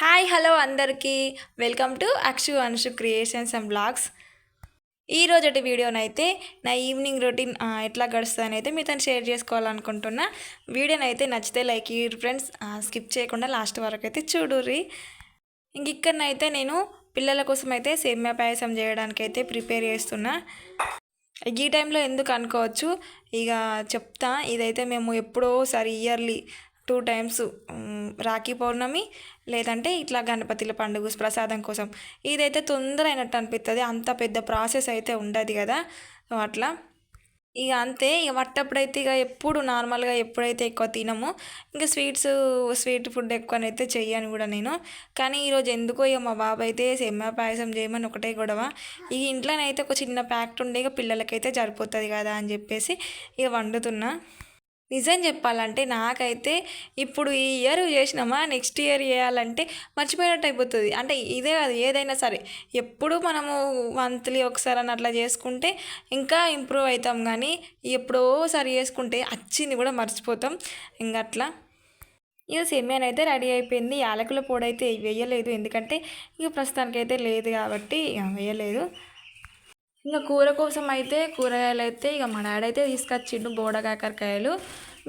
Hi hello అందరికీ. Welcome to Akshu Anushu creations and blogs. ఈ రోజటి వీడియోనైతే నా ఈవినింగ్ రొటీన్ ఎట్లా గడుస్తుందని అయితే మీతో షేర్ చేసుకోవాలనుకుంటున్నా. వీడియోనైతే నచ్చితే లైక్ ఈ ఫ్రెండ్స్. స్కిప్ చేయకుండా లాస్ట్ వరకు అయితే చూడుర్రి. ఇంక ఇక్కడనైతే నేను పిల్లల కోసం అయితే సేమ్యా పాయసం చేయడానికి అయితే ప్రిపేర్ చేస్తున్నా. ఈ టైంలో ఎందుకు అనుకోవచ్చు? ఇక చెప్తా. ఇదైతే మేము ఎప్పుడోసారి yearly two times Rakhi Pournami లేదంటే ఇట్లా గణపతిల పండుగ ప్రసాదం కోసం. ఇదైతే తొందర అయినట్టు అనిపిస్తుంది అంత పెద్ద ప్రాసెస్ అయితే ఉండదు కదా. అట్లా. ఇక అంతే. ఇక వట్టప్పుడైతే ఇక ఎప్పుడు నార్మల్గా ఎప్పుడైతే ఎక్కువ తినము ఇంకా స్వీట్స్ స్వీట్ ఫుడ్ ఎక్కువనైతే చెయ్యను కూడా నేను. కానీ ఈరోజు ఎందుకో ఇక మా బాబు అయితే సెమ్మ పాయసం చేయమని ఒకటే గొడవ. ఈ ఇంట్లోనైతే ఒక చిన్న ప్యాక్ట్ ఉండే ఇక పిల్లలకైతే సరిపోతుంది కదా అని చెప్పేసి ఇక వండుతున్నా. నిజం చెప్పాలంటే నాకైతే ఇప్పుడు ఈ ఇయర్ చేసినామా నెక్స్ట్ ఇయర్ చేయాలంటే మర్చిపోయినట్టు అయిపోతుంది. అంటే ఇదే కాదు ఏదైనా సరే. ఎప్పుడు మనము మంత్లీ ఒకసారి అని అట్లా చేసుకుంటే ఇంకా ఇంప్రూవ్ అవుతాం కానీ ఎప్పుడో సరి చేసుకుంటే వచ్చింది కూడా మర్చిపోతాం. ఇంకా అట్లా. ఇక సేమియాన్ అయితే రెడీ అయిపోయింది. యాలకుల పొడి అయితే వేయలేదు. ఎందుకంటే ఇక ప్రస్తుతానికైతే లేదు కాబట్టి వేయలేదు. ఇంకా కూర కోసం అయితే కూరగాయలు అయితే ఇక మా డాడీ అయితే తీసుకొచ్చిండు బోడకాకరకాయలు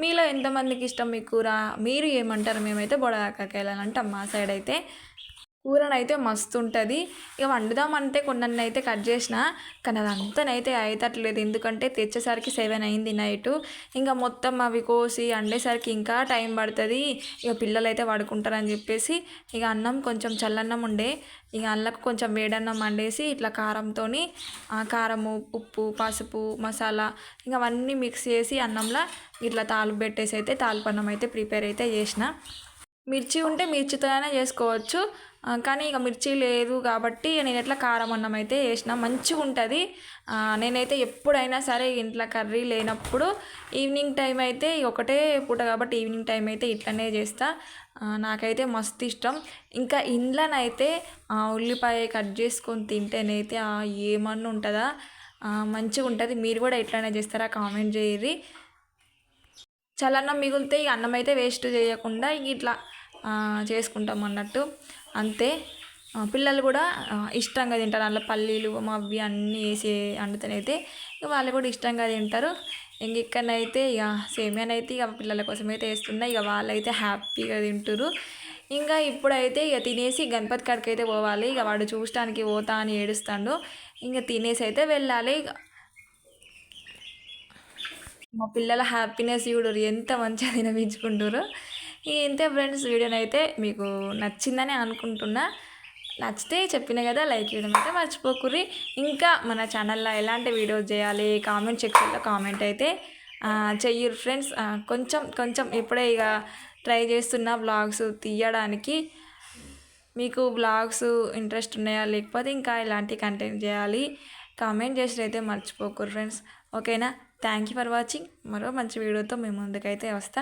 మీలో ఎంతమందికి ఇష్టం మీ కూర? మీరు ఏమంటారు? మేమైతే బోడకాకరకాయలు అని అంటాం మా సైడ్ అయితే. కూరనైతే మస్తు ఉంటుంది ఇక వండుదామంటే కొన్ని అయితే కట్ చేసిన కానీ అది అంతనైతే అయితట్లేదు ఎందుకంటే తెచ్చేసరికి సెవెన్ అయింది నైట్. ఇంకా మొత్తం అవి కోసి వండేసరికి ఇంకా టైం పడుతుంది. ఇక పిల్లలు అయితే పడుకుంటారని చెప్పేసి ఇక అన్నం కొంచెం చల్లన్నం ఉండే. ఇక అల్లకు కొంచెం వేడన్నం వండేసి ఇట్లా కారంతో కారము ఉప్పు పసుపు మసాలా ఇంకా అవన్నీ మిక్స్ చేసి అన్నంలో ఇట్లా తాలు పెట్టేసి అయితే తాలిపన్నం అయితే ప్రిపేర్ అయితే చేసిన. మిర్చి ఉంటే మిర్చితోనే చేసుకోవచ్చు. కానీ ఇక మిర్చి లేదు కాబట్టి నేను ఎట్లా కారం అన్నం అయితే వేసిన మంచిగా ఉంటుంది నేనైతే ఎప్పుడైనా సరే ఇంట్లో కర్రీ లేనప్పుడు ఈవినింగ్ టైం అయితే ఒకటే పూట కాబట్టి ఈవినింగ్ టైం అయితే ఇట్లనే చేస్తా. నాకైతే మస్తు ఇష్టం. ఇంకా ఇంట్లోనైతే ఉల్లిపాయ కట్ చేసుకొని తింటేనైతే ఏమన్నా ఉంటుందా మంచిగా ఉంటుంది మీరు కూడా ఎట్లనే చేస్తారా? కామెంట్ చేయరి చల్లన్నం మిగిలితే ఇక అన్నం అయితే వేస్ట్ చేయకుండా ఇట్లా చేసుకుంటాం అన్నట్టు. అంతే. పిల్లలు కూడా ఇష్టంగా తింటారు. అందులో పల్లీలు అవి అన్నీ వేసి వండుతనైతే ఇక వాళ్ళు కూడా ఇష్టంగా తింటారు. ఇంక ఇక్కడనైతే ఇక సేమియానైతే ఇక పిల్లల కోసం అయితే వేస్తున్నా ఇక వాళ్ళైతే హ్యాపీగా తింటారు ఇంకా ఇప్పుడైతే ఇక తినేసి గణపతి కాడికి అయితే పోవాలి. ఇక వాడు చూడటానికి పోతా అని ఏడుస్తాడు. ఇంకా తినేసి అయితే వెళ్ళాలి. ఇక మా పిల్లల హ్యాపీనెస్ చూడరు ఎంత మంచిగా తినపించుకుంటారు ఇంతే ఫ్రెండ్స్ వీడియోనైతే అయితే మీకు నచ్చిందని అనుకుంటున్నా. నచ్చితే చెప్పిన కదా లైక్ చేయడం అయితే మర్చిపోకుర్రి. ఇంకా మన ఛానల్లో ఎలాంటి వీడియోస్ చేయాలి కామెంట్ సెక్షన్లో కామెంట్ అయితే చెయ్యరు ఫ్రెండ్స్. కొంచెం కొంచెం ఇప్పుడే ఇక ట్రై చేస్తున్న బ్లాగ్స్ తీయడానికి. మీకు బ్లాగ్స్ ఇంట్రెస్ట్ ఉన్నాయా లేకపోతే ఇంకా ఇలాంటి కంటెంట్ చేయాలి కామెంట్ చేసి అయితే మర్చిపోకూరు ఫ్రెండ్స్. ఓకేనా? Thank you for watching. మరో మంచి వీడియోతో మేము ముందుకైతే వస్తా.